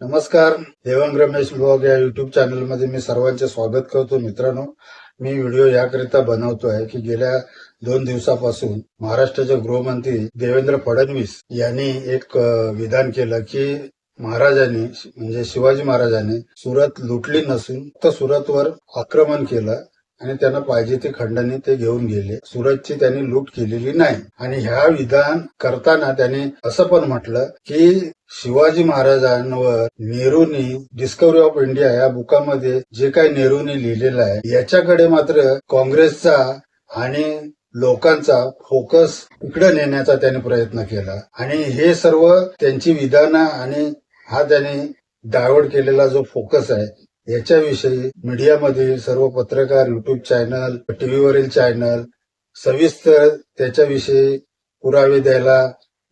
नमस्कार देवंग रमेश ब्लॉग या युट्यूब चॅनलमध्ये मी सर्वांचे स्वागत करतो. मित्रांनो मी व्हिडिओ याकरिता बनवतो आहे की गेल्या दोन दिवसापासून महाराष्ट्राचे गृहमंत्री देवेंद्र फडणवीस यांनी एक विधान केलं की महाराजांनी म्हणजे शिवाजी महाराजांनी सुरत लुटली नसून तर सुरतवर आक्रमण केलं आणि त्यांना पाहिजे ते खंडणी ते घेऊन गेले. सुरतची त्यांनी लूट केलेली नाही. आणि ह्या विधान करताना त्यांनी असं पण म्हटलं की शिवाजी महाराजांवर नेहरूंनी डिस्कवरी ऑफ इंडिया या बुकामध्ये जे काही नेहरूंनी लिहिलेलं आहे याच्याकडे मात्र काँग्रेसचा आणि लोकांचा फोकस इकडे नेण्याचा त्यांनी प्रयत्न केला. आणि हे सर्व त्यांची विधानं आणि हा त्यांनी डायव्हर्ट केलेला जो फोकस आहे याच्याविषयी मीडियामध्ये सर्व पत्रकार युट्यूब चॅनल टीव्हीवरील चॅनल सविस्तर त्याच्याविषयी पुरावे द्यायला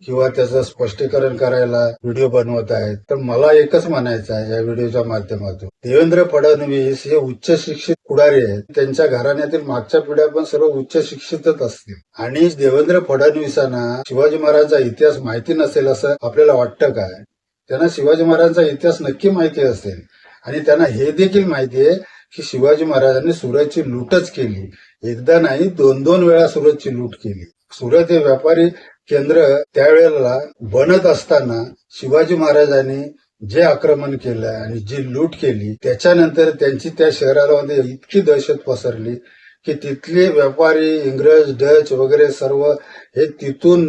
किंवा त्याचं स्पष्टीकरण करायला व्हिडिओ बनवत आहेत. तर मला एकच म्हणायचं आहे या व्हिडिओच्या माध्यमातून. देवेंद्र फडणवीस हे उच्च शिक्षित पुढारी आहेत. त्यांच्या घराण्यातील मागच्या पिढ्या पण सर्व उच्च शिक्षितच असतील. आणि देवेंद्र फडणवीसांना शिवाजी महाराजांचा इतिहास माहिती नसेल असं आपल्याला वाटतं काय त्यांना शिवाजी महाराजांचा इतिहास नक्की माहिती असेल. आणि त्यांना हे देखील माहिती आहे की शिवाजी महाराजांनी सुरतची लूटच केली. एकदा नाही दोन दोन वेळा सुरतची लूट केली. सुरत हे व्यापारी केंद्र त्यावेळेला बनत असताना शिवाजी महाराजांनी जे आक्रमण केलं आणि जी लूट केली त्याच्यानंतर त्यांची त्या शहरामध्ये इतकी दहशत पसरली की तिथले व्यापारी इंग्रज डच वगैरे सर्व हे तिथून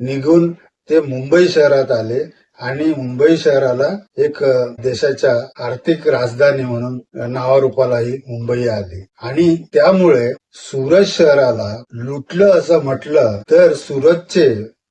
निघून ते मुंबई शहरात आले. आणि मुंबई शहराला एक देशाच्या आर्थिक राजधानी म्हणून नावारूपालाही मुंबई आली. आणि त्यामुळे सुरत शहराला लुटलं असं म्हटलं तर सुरतचे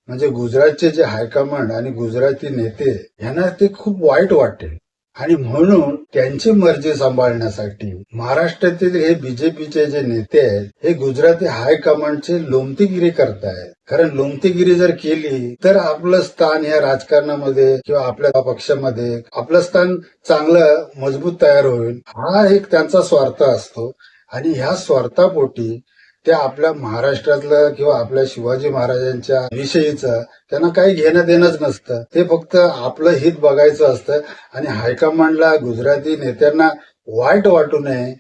म्हणजे गुजरातचे जे हायकमांड आणि गुजराती नेते यांना ते खूप वाईट वाटेल. आणि म्हणून त्यांची मर्जी सांभाळण्यासाठी महाराष्ट्रातील हे बीजेपीचे जे नेते आहेत हे गुजराती हायकमांडचे लोमतीगिरी करतायत. कारण लोमतीगिरी जर केली तर आपलं स्थान या राजकारणामध्ये किंवा आपल्या पक्षामध्ये आपलं स्थान चांगलं मजबूत तयार होईल. हा एक त्यांचा स्वार्थ असतो. आणि ह्या स्वार्थापोटी त्या आपल्या महाराष्ट्रातलं किंवा आपल्या शिवाजी महाराजांच्या विषयीचं त्यांना काही घेणं देणंच नसतं. ते फक्त आपलं हित बघायचं असतं आणि हायकमांडला गुजराती नेत्यांना वाईट वाटू नये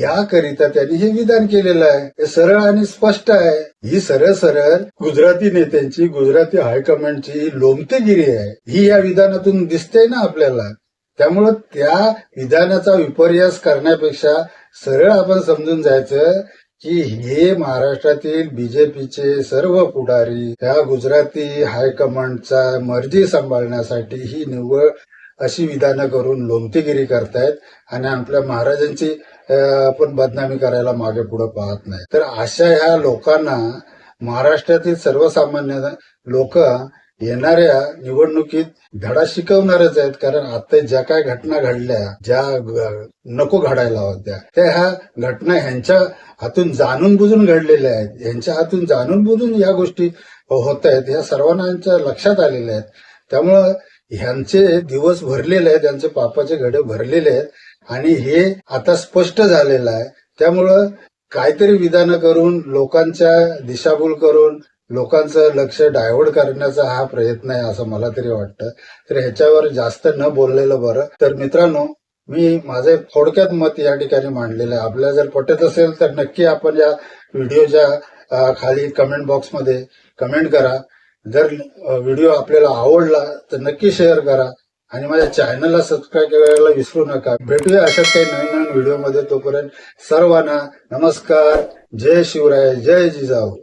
याकरिता त्यांनी हे विधान केलेलं आहे. हे सरळ आणि स्पष्ट आहे. ही सरळ सरळ गुजराती नेत्यांची गुजराती हायकमांडची लोमतेगिरी आहे. ही या विधानातून दिसते ना आपल्याला. त्यामुळं त्या विधानाचा विपर्यास करण्यापेक्षा सरळ आपण समजून जायचं की हे महाराष्ट्रातील बीजेपीचे सर्व पुढारी या गुजराती हायकमांडचा मर्जी सांभाळण्यासाठी ही निव्वळ अशी विधानं करून लोमतीगिरी करतायत आणि आपल्या महाराजांची आपण पण बदनामी करायला मागे पुढे पाहत नाही तर अशा ह्या लोकांना महाराष्ट्रातील सर्वसामान्य लोक येणाऱ्या निवडणुकीत धडा शिकवणारच आहेत कारण आता ज्या काय घटना घडल्या ज्या नको घडायला होत्या त्या ह्या घटना ह्यांच्या हातून जाणून बुजून घडलेल्या आहेत. यांच्या हातून जाणून बुजून या गोष्टी होत आहेत ह्या सर्वांच्या लक्षात आलेल्या आहेत. त्यामुळं ह्यांचे दिवस भरलेले आहेत त्यांचे पापाचे घडे भरलेले आहेत आणि हे आता स्पष्ट झालेलं आहे. त्यामुळं काहीतरी विधानं करून लोकांच्या दिशाभूल करून लोकांचं लक्ष डायव्हर्ट करण्याचा हा प्रयत्न आहे असं मला तरी वाटतं. तर ह्याच्यावर जास्त न बोललेलं बरं. तर मित्रांनो मी माझं थोडक्यात मत या ठिकाणी मांडलेलं आहे. आपल्याला जर पटत असेल तर नक्की आपण या व्हिडिओच्या खाली कमेंट बॉक्समध्ये कमेंट करा. जर व्हिडिओ आपल्याला आवडला तर नक्की शेअर करा. आणि माझ्या चॅनलला सबस्क्राईब करायला विसरू नका. भेटूया अशाच काही नवीन नवीन व्हिडिओमध्ये. तोपर्यंत सर्वांना नमस्कार. जय शिवराय. जय जिजाऊ.